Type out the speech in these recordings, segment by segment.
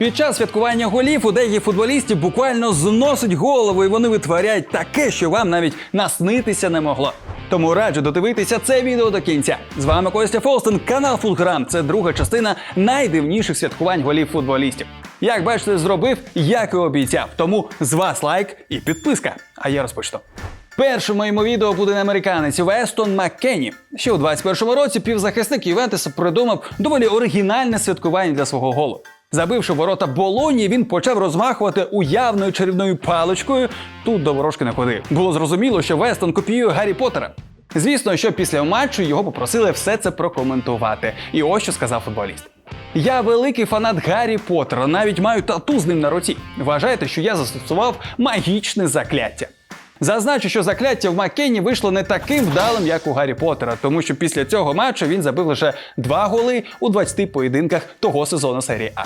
Під час святкування голів у деяких футболістів буквально зносить голову, і вони витворяють таке, що вам навіть наснитися не могло. Тому раджу додивитися це відео до кінця. З вами Костя Фолстен, канал Фулграм. Це друга частина найдивніших святкувань голів футболістів. Як бачите, зробив, як і обіцяв. Тому з вас лайк і підписка. А я розпочну. Першим моєму відео буде американець Вестон Маккенні. Ще у 21-му році півзахисник Ювентуса придумав доволі оригінальне святкування для свого голу. Забивши ворота Болоні, він почав розмахувати уявною чарівною паличкою. Тут до ворожки не ходи. Було зрозуміло, що Вестон копіює Гаррі Поттера. Звісно, що після матчу його попросили все це прокоментувати. І ось що сказав футболіст. Я великий фанат Гаррі Поттера, навіть маю тату з ним на руці. Вважаєте, що я застосував магічне закляття. Зазначу, що закляття в Маккені вийшло не таким вдалим, як у Гаррі Поттера, тому що після цього матчу він забив лише два голи у 20 поєдинках того сезону серії А.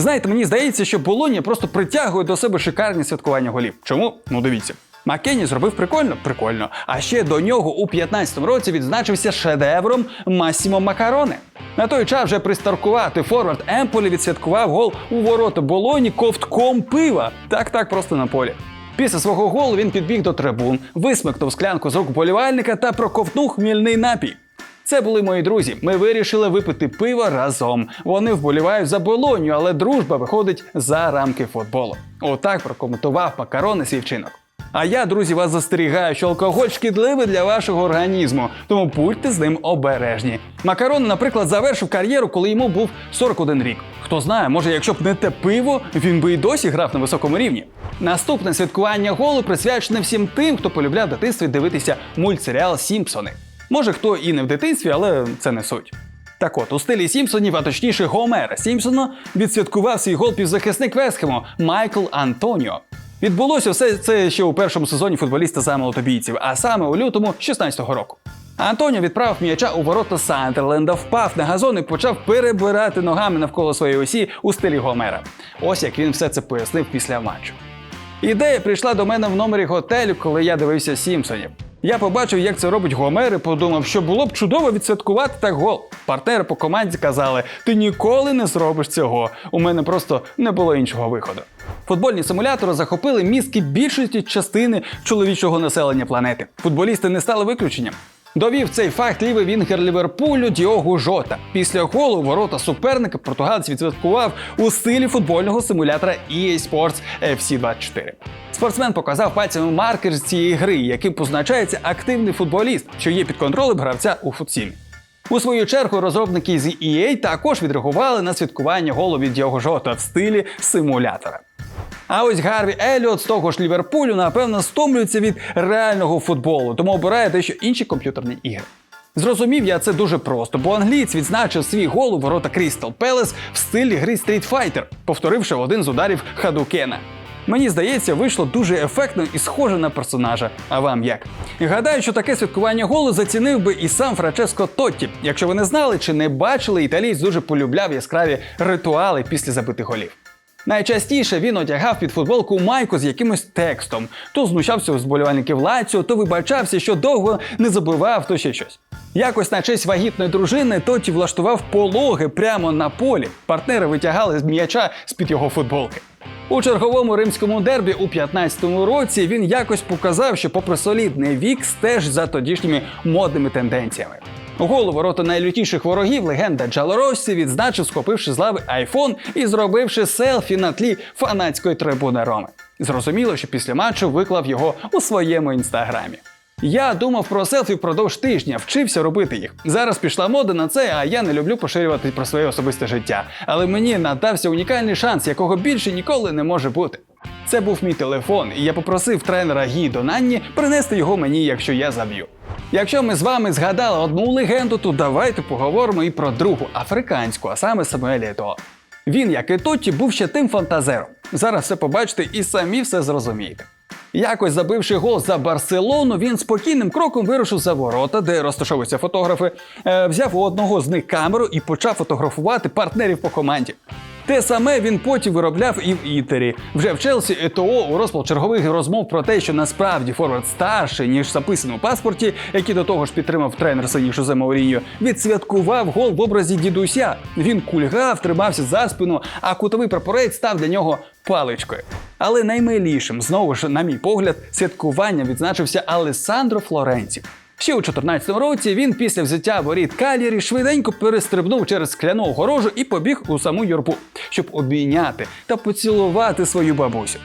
Знаєте, мені здається, що Болонія просто притягує до себе шикарні святкування голів. Чому? Ну дивіться. Маккені зробив прикольно? Прикольно. А ще до нього у 15-му році відзначився шедевром Масімо Макароне. На той час вже пристаркувати форвард Емполі відсвяткував гол у ворота Болоні ковтком пива. Так, так, просто на полі. Після свого голу він підбіг до трибун, висмикнув склянку з рук болівальника та проковтнув хмільний напій. Це були мої друзі. Ми вирішили випити пиво разом. Вони вболівають за болоню, але дружба виходить за рамки футболу. Отак прокоментував макарони свій вчинок. А я, друзі, вас застерігаю, що алкоголь шкідливий для вашого організму, тому будьте з ним обережні. Макарон, наприклад, завершив кар'єру, коли йому був 41 рік. Хто знає, може, якщо б не те пиво, він би і досі грав на високому рівні. Наступне святкування голу присвячене всім тим, хто полюбляв в дитинстві дивитися мультсеріал Сімпсони. Може, хто і не в дитинстві, але це не суть. Так от, у стилі Сімпсонів, а точніше Гомера Сімпсона, відсвяткував свій гол півзахисник Вестхему Майкл Антоніо. Відбулося все це ще у першому сезоні футболіста за молотобійців, а саме у лютому 16-го року. Антоніо відправив м'яча у ворота Сандерленда, впав на газон і почав перебирати ногами навколо своєї осі у стилі Гомера. Ось як він все це пояснив після матчу. Ідея прийшла до мене в номері готелю, коли я дивився Сімпсонів. Я побачив, як це робить Гомер, і подумав, що було б чудово відсвяткувати так гол. Партнери по команді казали: ти ніколи не зробиш цього. У мене просто не було іншого виходу. Футбольні симулятори захопили мізки більшості частини чоловічого населення планети. Футболісти не стали виключенням. Довів цей факт лівий вінгер Ліверпулю Діогу Жота. Після голу ворота суперника португалець відсвяткував у стилі футбольного симулятора EA Sports FC 24. Спортсмен показав пальцями маркер з цієї гри, яким позначається активний футболіст, що є під контролем гравця у футсілі. У свою чергу розробники з EA також відреагували на святкування голу від Діого Жота в стилі симулятора. А ось Гарві Еліот з того ж Ліверпулю, напевно, стомлюється від реального футболу, тому обирає дещо інші комп'ютерні ігри. Зрозумів я це дуже просто, бо англієць відзначив свій гол у ворота Crystal Palace в стилі гри Street Fighter, повторивши один з ударів Хадукена. Мені здається, вийшло дуже ефектно і схоже на персонажа. А вам як? І гадаю, що таке святкування голу зацінив би і сам Франческо Тотті. Якщо ви не знали чи не бачили, італієць дуже полюбляв яскраві ритуали після забитих голів. Найчастіше він одягав під футболку майку з якимось текстом, то знущався з болівальників Лаціо, то вибачався, що довго не забивав, то ще щось. Якось на честь вагітної дружини Тоті влаштував пологи прямо на полі. Партнери витягали з м'яча з-під його футболки. У черговому римському дербі у 15-му році він якось показав, що, попри солідний вік, стеж за тодішніми модними тенденціями. Гол у ворота найлютіших ворогів легенда Джалоросі відзначив, схопивши з лави айфон і зробивши селфі на тлі фанатської трибуни Роми. Зрозуміло, що після матчу виклав його у своєму інстаграмі. Я думав про селфі впродовж тижня, вчився робити їх. Зараз пішла мода на це, а я не люблю поширювати про своє особисте життя. Але мені надався унікальний шанс, якого більше ніколи не може бути. Це був мій телефон, і я попросив тренера Гідо Нанні принести його мені, якщо я заб'ю. Якщо ми з вами згадали одну легенду, то давайте поговоримо і про другу африканську, а саме Самуеля Етоо. Він, як і Тотті, був ще тим фантазером. Зараз все побачите і самі все зрозумієте. Якось забивши гол за Барселону, він спокійним кроком вирушив за ворота, де розташовуються фотографи, е, взяв у одного з них камеру і почав фотографувати партнерів по команді. Те саме він потім виробляв і в Ітері. Вже в Челсі ЕТО у розпал чергових розмов про те, що насправді форвард старший, ніж записано у паспорті, який до того ж підтримав тренер синіх Жозе Мауріньо, відсвяткував гол в образі дідуся. Він кульгав, тримався за спину, а кутовий прапорець став для нього паличкою. Але наймилішим, знову ж, на мій погляд, святкування відзначився Алесандро Флоренці. Ще у 2014 році він після взяття воріт Калірі швиденько перестрибнув через скляну огорожу і побіг у саму юрбу, щоб обійняти та поцілувати свою бабусю.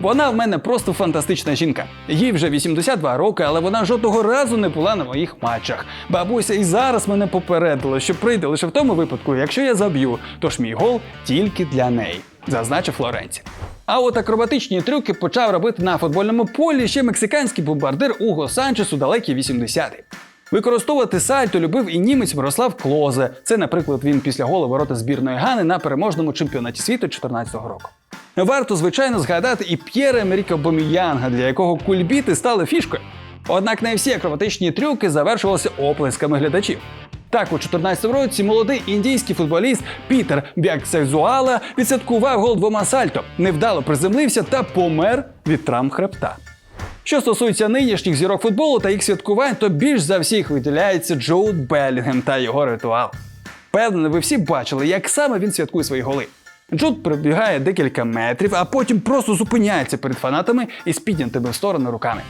Вона в мене просто фантастична жінка. Їй вже 82 роки, але вона жодного разу не була на моїх матчах. Бабуся і зараз мене попередила, що прийде лише в тому випадку, якщо я заб'ю, тож мій гол тільки для неї, зазначив Флоренці. А от акробатичні трюки почав робити на футбольному полі ще мексиканський бомбардир Уго Санчес у далекі 80-ті. Використовувати сальто любив і німець Мирослав Клозе. Це, наприклад, він після голу ворота збірної Гани на переможному чемпіонаті світу 2014 року. Варто, звичайно, згадати і П'єра Емеріка Боміянга, для якого кульбіти стали фішкою. Однак не всі акробатичні трюки завершувалися оплесками глядачів. Так, у 2014 році молодий індійський футболіст Пітер Бяксезуала відсвяткував гол двома сальто, невдало приземлився та помер від травм хребта. Що стосується нинішніх зірок футболу та їх святкувань, то більш за всіх виділяється Джоуд Белінгем та його ритуал. Певно, ви всі бачили, як саме він святкує свої голи. Джуд прибігає декілька метрів, а потім просто зупиняється перед фанатами із піднятими в сторони руками.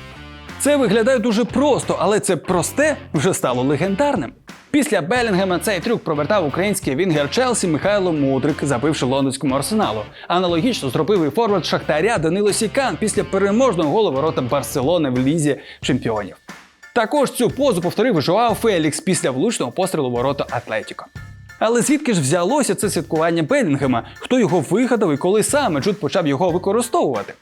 Це виглядає дуже просто, але це просте вже стало легендарним. Після Белінгема цей трюк провертав український вінгер Челсі Михайло Мудрик, забивши лондонському арсеналу. Аналогічно зробив і форвард Шахтаря Данило Сікан після переможного голу ворота Барселони в лізі чемпіонів. Також цю позу повторив Жоао Фелікс після влучного пострілу ворота Атлетіко. Але звідки ж взялося це святкування Белінгема? Хто його вигадав і коли саме Джуд почав його використовувати?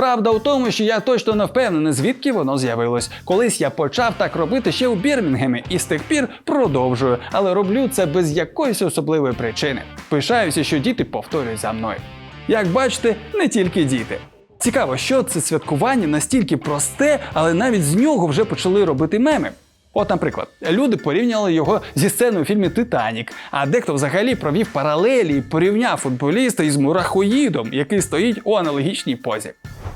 Правда в тому, що я точно не впевнений, звідки воно з'явилось. Колись я почав так робити ще у Бірмінгемі і з тих пір продовжую, але роблю це без якоїсь особливої причини. Пишаюся, що діти повторюють за мною. Як бачите, не тільки діти. Цікаво, що це святкування настільки просте, але навіть з нього вже почали робити меми. От, наприклад, люди порівняли його зі сценою у фільмі Титанік, а дехто взагалі провів паралелі і порівняв футболіста із мурахоїдом, який стоїть у аналогічній позі.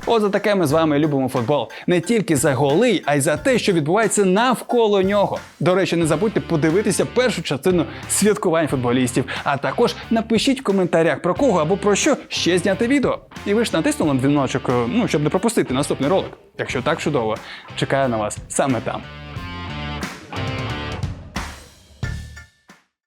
От за таке ми з вами любимо футбол. Не тільки за голи, а й за те, що відбувається навколо нього. До речі, не забудьте подивитися першу частину святкувань футболістів. А також напишіть в коментарях про кого або про що ще зняти відео. І ви ж натиснули на дзвіночок, е, ну щоб не пропустити наступний ролик. Якщо так чудово, чекаю на вас саме там.